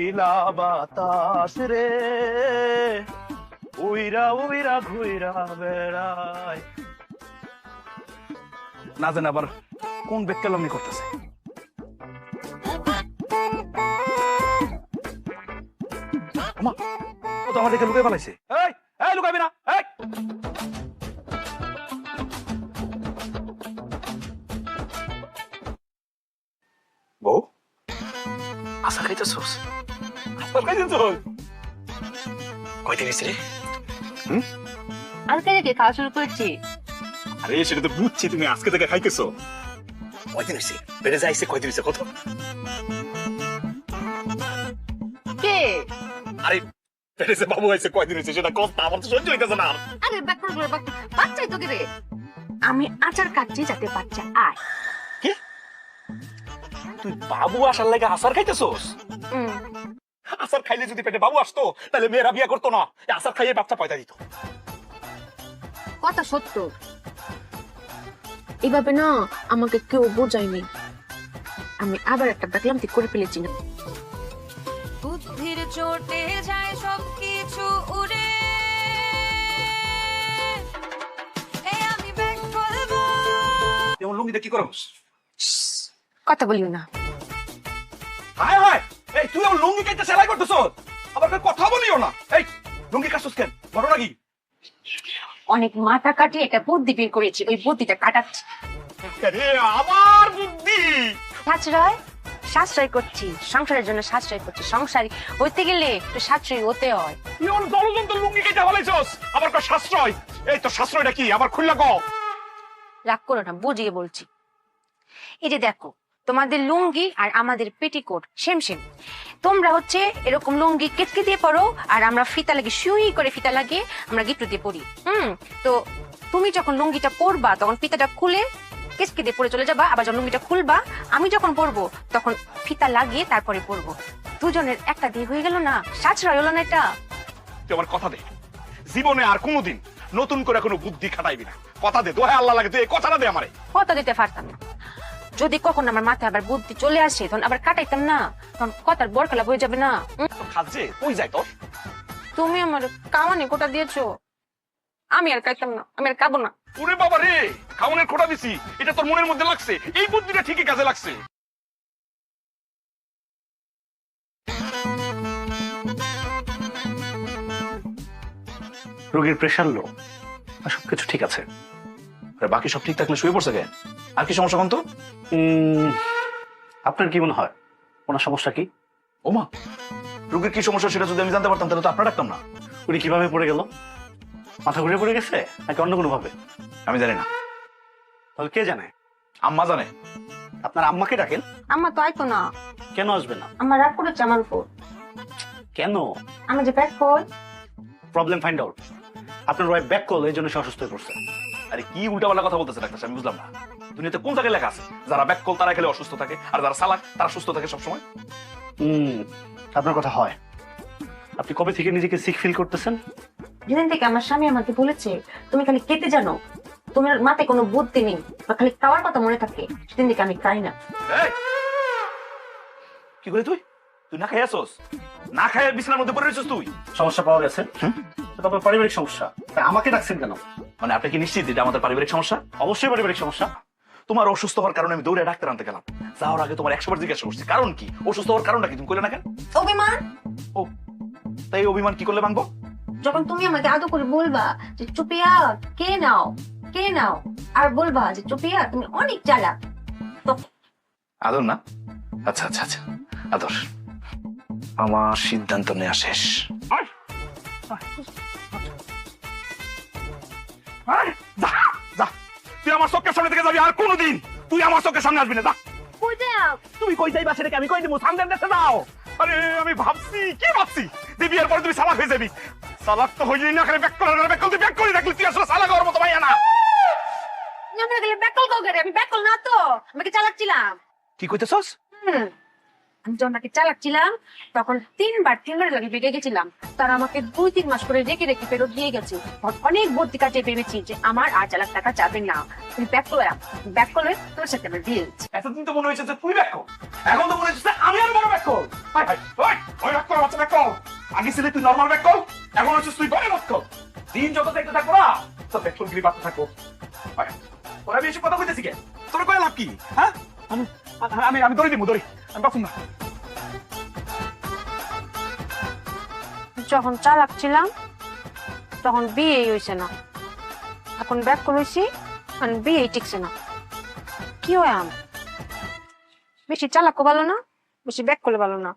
নীলা বাতাস রে। উইরা উইরা, ঘুইরা বেড়ায়। না জানি আবার কোন বেকালামি করতেছে। ও আমার দেখে লুকাই পালাইছে। এই এই, লুকাইবি না, এই। বউ আশা খাইতেছোস? আশা খাইতেছোস কয়দিন হয়েছে রে আজকে থেকে খাওয়া শুরু করছি আরে সেটা তো বুঝছি তুমি আজকে থেকে খাইতেছো কয়দিন হয়েছে বেড়ে যাইছে কয়দিন কত কে আরে বেড়েছে বাবু হয়েছে কয়দিন হয়েছে সেটা কত আমার তো সহ্য হইতেছে না আরে করে বাচ্চাই তো রে আমি আচার কাটছি যাতে বাচ্চা আয় তুই বাবু আসার লাগে আচার খাইতেছোস হুম, আসার খাইলে যদি পেটে বাবু আসতো তাহলে মেয়েরা বিয়ে করতো না। আসার খাইয়ে বাচ্চা পয়দা দিত। কথা সত্য। এভাবে না আমাকে কেউ বোঝায়নি। আমি আবার একটা ব্যাকলামতি করে ফেলেছি না। বুদ্ধির চোটে যায় সবকিছু উড়ে। এ আমি ব্যাক করব। লুঙ্গিতে কি করস কথা বলিও না। হায় হায়! এই তুই আমার লুঙ্গি কেটে সেলাই করতেছ? আবার কথা বলিও না। এই লুঙ্গি কাটছস কেন? ঘটনা কি অনেক মাথা কাটিয়ে একটা বুদ্ধি বের করেছি ওই বুদ্ধিটা কাটাচ্ছি। আমার বুদ্ধি। সাশ্রয় সাশ্রয় করছি সংসারের জন্য সাশ্রয় করছি। সংসারী হইতে গেলে একটু সাশ্রয়ী হতে হয়। তুই আমার জলজন্ত লুঙ্গি কেটে ফেলাইছস আবার কয় সাশ্রয়? এই তো সাশ্রয়টা কি? আবার খুললা কও। রাগ করো না বুঝিয়ে বলছি। এই যে দেখো তোমাদের লুঙ্গি আর আমাদের পেটিকোট সেম সেম। তোমরা হচ্ছে এরকম লুঙ্গি কেটকে দিয়ে পরো আর আমরা ফিতা লাগিয়ে শুই করে ফিতা লাগিয়ে আমরা গিফট দিয়ে পরি। হুম? তো তুমি যখন লুঙ্গিটা পরবা তখন ফিতাটা খুলে কেসকে দিয়ে পরে চলে যাবা আবার যখন লুঙ্গিটা খুলবা আমি যখন পরবো তখন ফিতা লাগিয়ে তারপরে পরবো। দুজনের একটা দিয়ে হয়ে গেল না? সাশ্রয় হলো না এটা? তুই আমার কথা দে। জীবনে আর কোনোদিন নতুন করে কোনো বুদ্ধি খাটাইবি না। কথা দে দোহাই আল্লাহ লাগে তুই এই কথাটা দে আমারে। কথা দিতে পারতাম না। যদি কখন আমার মাথায় আবার বুদ্ধি চলে আসে তখন আবার কাটাইতাম না। তখন কথার বরখেলা হয়ে যাবে না। খাচ্ছে কই যায় তোর? তুমি আমার কামানে কোটা দিয়েছ। আমি আর খাইতাম না আমি আর খাব না। ওরে বাবা রে খাওনের খোটা দিছি এটা তোর মনের মধ্যে লাগছে? এই বুদ্ধিটা ঠিকই কাজে লাগছে। রোগীর প্রেশার লো সবকিছু ঠিক আছে। বাকি সব ঠিক থাকলে শুয়ে পড়ছে কেন? আর কি সমস্যা তো? আপনার কি মনে হয়? ওনার সমস্যা কি? ওমা রোগীর কি সমস্যা সেটা যদি আমি জানতে পারতাম তাহলে তো আপনার রাখতাম না। উনি কীভাবে পড়ে গেল? মাথা ঘুরে পড়ে গেছে নাকি অন্য কোনো ভাবে আমি জানি না। তাহলে কে জানে? আম্মা জানে। আপনার আম্মাকে ডাকেন। আমার তো আইতো না কেন আসবে না? আমার রাগ করেছে আমার উপর। কেন? আমি যে ব্যাগ কই প্রবলেম ফাইন্ড আউট আপনার ওয়াইফ ব্যাক কল এই জন্য সে অসুস্থ হয়ে পড়ছে। আরে কি উল্টাপাল্টা কথা বলতেছে ডাক্তার সাহেব, আমি বুঝলাম না। দুনিয়াতে কোন জায়গায় লেখা আছে? যারা ব্যাক কল তারা খেলে অসুস্থ থাকে আর যারা সালাক তারা সুস্থ থাকে সবসময়? হুম আপনার কথা হয়। আপনি কবে থেকে নিজেকে সিক ফিল করতেছেন? যেদিন থেকে আমার স্বামী আমাকে বলেছে তুমি খালি কেটে জানো তোমার মাথায় কোনো বুদ্ধি নেই বা খালি খাওয়ার কথা মনে থাকে সেদিন থেকে আমি খাই না। এই! কি করে তুই? তুই না খাই আসোস? না খাই বিছানার মধ্যে পড়ে রয়েছিস তুই? সমস্যা পাওয়া গেছে। এটা আপনার পারিবারিক সমস্যা। আমাকে ডাকছেন কেন? মানে আপনি কি নিশ্চিত এটা আমাদের পারিবারিক সমস্যা? অবশ্যই পারিবারিক সমস্যা। তোমার অসুস্থ হওয়ার কারণে আমি দৌড়ে ডাক্তার আনতে গেলাম। যাওয়ার আগে তোমার একশো বার জিজ্ঞাসা করছি কারণ কি? অসুস্থ হওয়ার কারণটা কি? তুমি কইলে না কেন? অভিমান? ও তাই অভিমান কি করলে ভাঙবো? যখন তুমি আমাকে আদর করে বলবা যে চুপিয়া কে নাও? কে নাও? আর বলবা যে চুপিয়া তুমি অনেক চালাক। আদর না? আচ্ছা আচ্ছা আচ্ছা আদর। আমার সিদ্ধান্ত নেওয়া শেষ। আয়, যা, যা। তুই আমার চোখের সামনে থেকে যাবি আর কোনোদিন। তুই আমার চোখের সামনে আসবি না যা। কই যাও? তুমি কই যাইবা সেটাকে আমি কই দিব? সামনে দেশে যাও। আরে আমি ভাবছি কি ভাবছি? তুই বিয়ের পরে তুমি সালাক হয়ে যাবি। সালাক তো হইলি না খালি ব্যাক করে ব্যাক করতে ব্যাক করে রাখলি তুই আসলে সালাক হওয়ার মতো ভাইয়া না। আমরা গেলে ব্যাকল কাউ আমি ব্যাকল না তো। আমাকে চালাচ্ছিলাম কি কইতেছস? হুম। আমি যখন তাকে চালাচ্ছিলাম তখন তিনবার তিনবার লাগে বেগে গেছিলাম। তারা আমাকে দুই তিন মাস করে রেখে রেখে ফেরত দিয়ে গেছে। অনেক বুদ্ধি কাটিয়ে ভেবেছি যে আমার আর চালাক টাকা যাবে না। তুমি ব্যাক করে ব্যাক করলে তোর সাথে আমার বিয়ে হচ্ছে। এতদিন তো মনে হয়েছে যে তুই ব্যাক এখন তো মনে হচ্ছে আমি আর বড় ব্যাক হাই ওই ব্যাক কর ব্যাক আগে ছিল তুই নরমাল ব্যাক এখন হচ্ছে তুই বড় ব্যাক দিন যত দেখতে থাকব না তো ব্যাক কর বাচ্চা হাই, তোরা বেশি কথা কইতেছি কে? তোর কয় লাভ কি? হ্যাঁ? আমি আমি আমি দড়ি দিমু দড়ি যখন চালাক ছিলাম, তখন বিয়ে হয়েছে না। এখন ব্যাক করেছি, এখন বিয়ে টিকছে না। কি হয় আম? বেশি চালাকও ভালো না, বেশি ব্যাক করলে ভালো না।